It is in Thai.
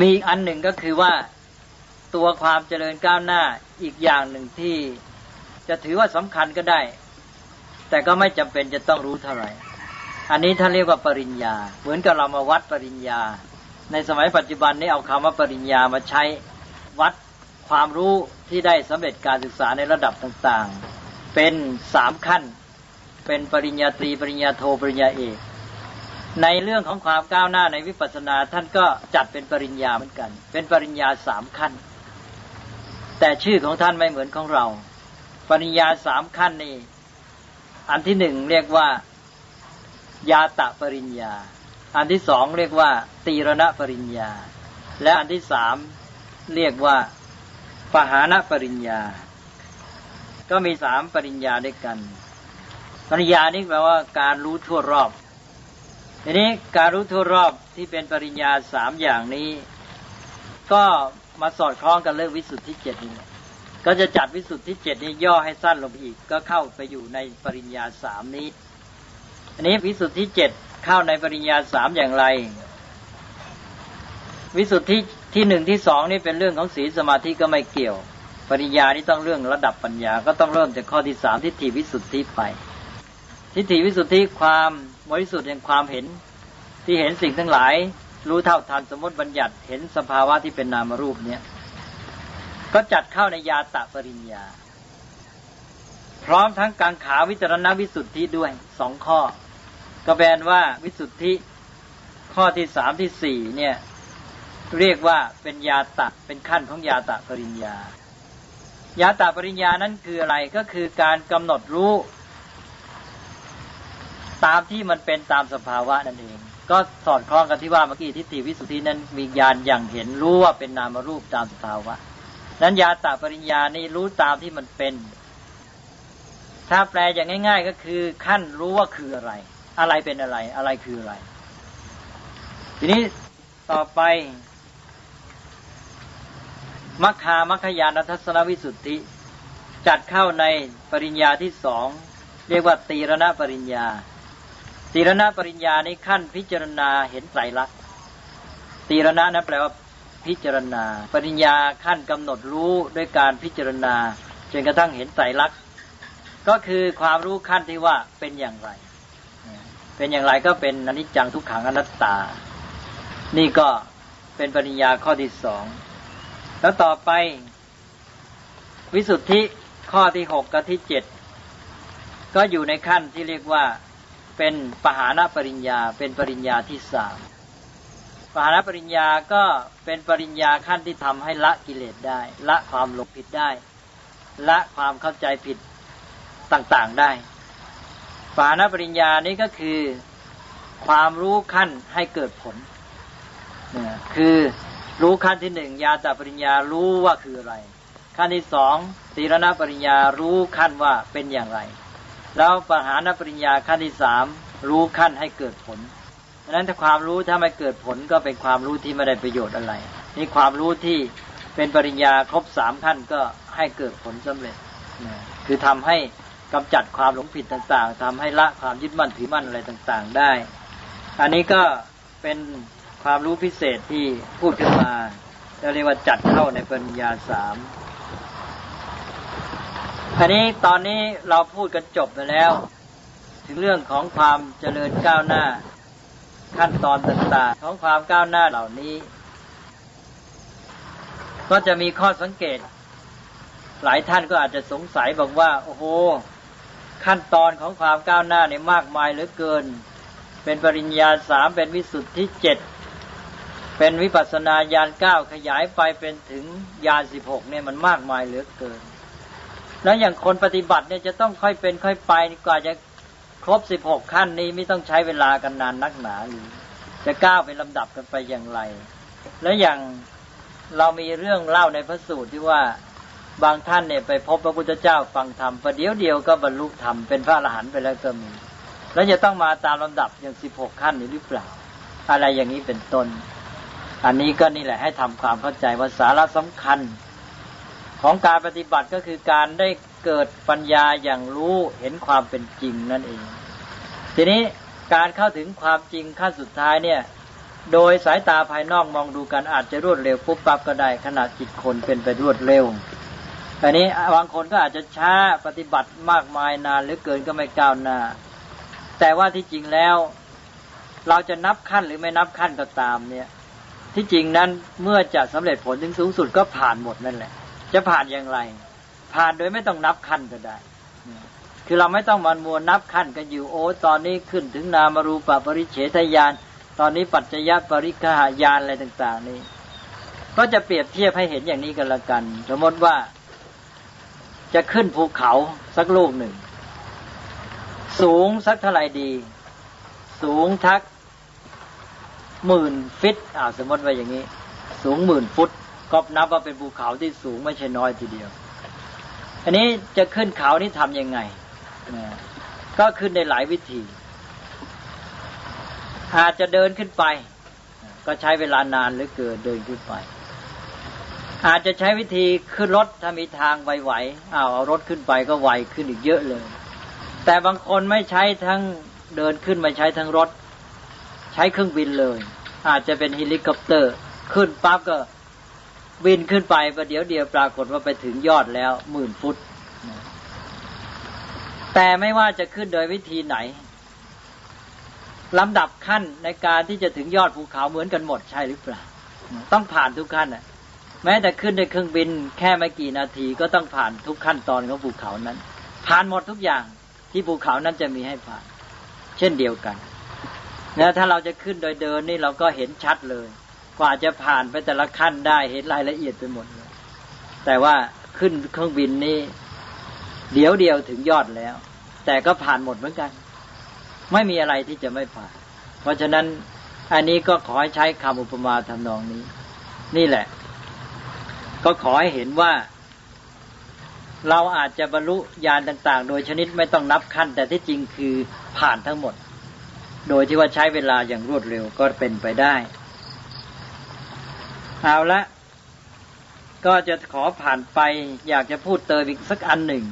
มีอีกอันหนึ่งก็คือว่าตัวความเจริญก้าวหน้าอีกอย่างหนึ่งที่จะถือว่าสำคัญก็ได้ แต่ก็ไม่จำเป็นจะต้องรู้เท่าไหร่ อันนี้ท่านเรียกว่าปริญญา เหมือนกับเรามาวัดปริญญา ในสมัยปัจจุบันนี้เอาคำว่าปริญญามาใช้วัดความรู้ที่ได้สำเร็จการศึกษาในระดับต่างๆ เป็นสามขั้น เป็นปริญญาตรี ปริญญาโท ปริญญาเอก ในเรื่องของความก้าวหน้าในวิปัสสนาท่านก็จัดเป็นปริญญาเหมือนกัน เป็นปริญญาสามขั้น แต่ชื่อของท่านไม่เหมือนของเรา ปริญญาสามขั้นนี้อันที่หนึ่งเรียกว่า ยาตะปริญญา อันที่สองเรียกว่า ตีรณปริญญา และอันที่สามเรียกว่าปหานปริญญา ก็มีสามปริญญาด้วยกัน ปริญญานี่แปลว่าการรู้ทั่วรอบ ทีนี้การรู้ทั่วรอบที่เป็นปริญญาสามอย่างนี้ ก็มาสอดคล้องกันเรื่องวิสุทธิเจ็ดนี่ก็จะจัดวิสุทธิเจ็ดนี้ย่อให้สั้นลงอีก ก็เข้าไปอยู่ในปริญญาสามนี้ อันนี้วิสุทธิเจ็ดเข้าในปริญญาสามอย่างไร วิสุทธิที่หนึ่งที่สองนี่เป็นเรื่องของศีลสมาธิก็ไม่เกี่ยว ปริญญานี่ต้องเรื่องระดับปัญญา ก็ต้องเริ่มจากข้อที่สามทิฏฐิวิสุทธิไป ทิฏฐิวิสุทธิความบริสุทธิ์แห่งความเห็น ที่เห็นสิ่งทั้งหลาย รู้เท่าทันสมมติบัญญัติเห็นสภาวะที่เป็นนามรูปเนี่ยก็จัดเข้าในยาตะปริญญา พร้อมทั้งกังขาวิจารณวิสุทธิด้วยสองข้อ ก็แปลว่าวิสุทธิข้อที่สามที่สี่เนี่ยเรียกว่าเป็นยาตะเป็นขั้นของยาตะปริญญา ยาตะปริญญานั้นคืออะไรก็คือการกำหนดรู้ ตามที่มันเป็นตามสภาวะนั่นเอง ก็สอดคล้องกันที่ว่าเมื่อกี้ทิฏฐิวิสุทธินั้นมีญาณอย่างเห็นรู้ว่าเป็นนามรูปตามสภาวะ นั้นยาตะปริญญานี่รู้ตามที่มันเป็น ถ้าแปลอย่างง่าย ๆ ก็คือขั้นรู้ว่าคืออะไร อะไรเป็นอะไร อะไรคืออะไร ทีนี้ต่อไปมัคคามัคคยานทัศนวิสุทธิ จัดเข้าในปริญญาที่สองเรียกว่าตีรณปริญญา ตีรณปริญญานี้ขั้นพิจารณาเห็นไตรลักษณ์ตีรณะนะแปลว่าพิจารณา ปริญญาขั้นกำหนดรู้ด้วยการพิจารณาจนกระทั่งเห็นไตรลักษณ์ก็คือความรู้ขั้นที่ว่าเป็นอย่างไร เป็นอย่างไรก็เป็นอนิจจังทุกขังอนัตตา นี่ก็เป็นปริญญาข้อที่สองแล้วต่อไป วิสุทธิข้อที่หกกับที่เจ็ดก็อยู่ในขั้นที่เรียกว่า เป็นปหานปริญญา เป็นปริญญาที่สามปหานปริญญาก็เป็นปริญญาขั้นที่ทำให้ละกิเลสได้ ละความหลงผิดได้ ละความเข้าใจผิดต่างๆได้ปหานปริญญานี้ก็คือความรู้ขั้นให้เกิดผล คือรู้ขั้นที่หนึ่งยาตปริญญารู้ว่าคืออะไร ขั้นที่สองตีรณปริญญารู้ขั้นว่าเป็นอย่างไร แล้วปหานปริญญาขั้นที่สามรู้ขั้นให้เกิดผลดังนั้นถ้าความรู้ถ้าไม่เกิดผลก็เป็นความรู้ที่ไม่ได้ประโยชน์อะไร นี่ความรู้ที่เป็นปริญญาครบสามขั้นก็ให้เกิดผลสำเร็จ คือทำให้กำจัดความหลงผิดต่างๆทำให้ละความยึดมั่นถือมั่นอะไรต่างๆได้ อันนี้ก็เป็นความรู้พิเศษที่พูดขึ้นมาเรียกว่าจัดเข้าในปัญญาสาม อันนี้ตอนนี้เราพูดกันจบไปแล้ว ถึงเรื่องของความเจริญก้าวหน้า ขั้นตอนต่างๆของความก้าวหน้าเหล่านี้ ก็จะมีข้อสังเกต หลายท่านก็อาจจะสงสัยบอกว่า โอ้โห ขั้นตอนของความก้าวหน้าเนี่ยมากมายเหลือเกิน เป็นปริญญาสามเป็นวิสุทธิเจ็ดเป็นวิปัสสนาญาณเก้าขยายไปเป็นถึงญาณสิบหกเนี่ยมันมากมายเหลือเกิน แล้วอย่างคนปฏิบัติเนี่ยจะต้องค่อยเป็นค่อยไปกว่าจะครบสิบหกขั้นนี้ไม่ต้องใช้เวลากันนานนักหนาหรือจะก้าวเป็นลำดับกันไปอย่างไร แล้วอย่างเรามีเรื่องเล่าในพระสูตรที่ว่าบางท่านเนี่ยไปพบพระพุทธเจ้าฟังธรรมประเดี๋ยวเดียวก็บรรลุธรรมเป็นพระอรหันต์ไปแล้วก็มี แล้วจะต้องมาตามลำดับอย่างสิบหกขั้นนี้หรือเปล่า อะไรอย่างนี้เป็นต้น อันนี้ก็นี่แหละให้ทำความเข้าใจว่าสาระสำคัญ ของการปฏิบัติก็คือการได้เกิดปัญญาอย่างรู้เห็นความเป็นจริงนั่นเอง ทีนี้การเข้าถึงความจริงขั้นสุดท้ายเนี่ย โดยสายตาภายนอกมองดูกันอาจจะรวดเร็วปุ๊บปั๊บก็ได้ขณะจิตคนเป็นไปรวดเร็วอันนี้บางคนก็อาจจะช้าปฏิบัติมากมายนานหรือเกินก็ไม่ก้าวหน้า แต่ว่าที่จริงแล้ว เราจะนับขั้นหรือไม่นับขั้นก็ตามเนี่ย ที่จริงนั้นเมื่อจะสำเร็จผลถึงสูงสุดก็ผ่านหมดนั่นแหละ จะผ่านอย่างไร ผ่านโดยไม่ต้องนับขั้นก็ได้ คือเราไม่ต้องมันมัวนับขั้นกันอยู่โอ้ตอนนี้ขึ้นถึงนามารูปปริเฉทญาณตอนนี้ปัจจยปริกหายานอะไรต่าง ๆ นี้ก็จะเปรียบเทียบให้เห็นอย่างนี้กันละกัน สมมติว่าจะขึ้นภูเขาสักลูกหนึ่ง สูงสักเท่าไหร่ดี สูงทักหมื่นฟิตอ่าสมมติว่าอย่างนี้ สูงหมื่นฟุต ก็นับว่าเป็นภูเขาที่สูงไม่ใช่น้อยทีเดียว อันนี้จะขึ้นเขานี่ทำยังไง ก็ขึ้นในหลายวิธี อาจจะเดินขึ้นไป ก็ใช้เวลานานหรือเกินเดินขึ้นไป อาจจะใช้วิธีขึ้นรถถ้ามีทางไวๆเอาเอารถขึ้นไปก็ไวขึ้นอีกเยอะเลย แต่บางคนไม่ใช้ทั้งเดินขึ้นไม่ใช้ทั้งรถ ใช้เครื่องบินเลย อาจจะเป็นเฮลิคอปเตอร์ ขึ้นปั๊บก็ บินขึ้นไปประเดี๋ยวเดียวปรากฏว่าไปถึงยอดแล้วหมื่นฟุต แต่ไม่ว่าจะขึ้นโดยวิธีไหนลำดับขั้นในการที่จะถึงยอดภูเขาเหมือนกันหมดใช่หรือเปล่า ต้องผ่านทุกขั้นอะ แม้แต่ขึ้นในเครื่องบิน แค่ไม่กี่นาทีก็ต้องผ่านทุกขั้นตอนของภูเขานั้น ผ่านหมดทุกอย่างที่ภูเขานั้นจะมีให้ผ่าน เช่นเดียวกันนะถ้าเราจะขึ้นโดยเดินนี่เราก็เห็นชัดเลย กว่าจะผ่านไปแต่ละขั้นได้เห็นรายละเอียดไปหมดเลยแต่ว่าขึ้นเครื่องบินนี่เดี๋ยวเดียวถึงยอดแล้ว แต่ก็ผ่านหมดเหมือนกัน ไม่มีอะไรที่จะไม่ผ่าน เพราะฉะนั้นอันนี้ก็ขอให้ใช้คำอุปมาทำนองนี้ นี่แหละ ก็ขอให้เห็นว่า เราอาจจะบรรลุญาณต่าง ๆ โดยชนิดไม่ต้องนับขั้น แต่ที่จริงคือผ่านทั้งหมด โดยที่ว่าใช้เวลาอย่างรวดเร็วก็เป็นไปได้ เอาละ ก็จะขอผ่านไป อยากจะพูดเติมอีกสักอันหนึ่ง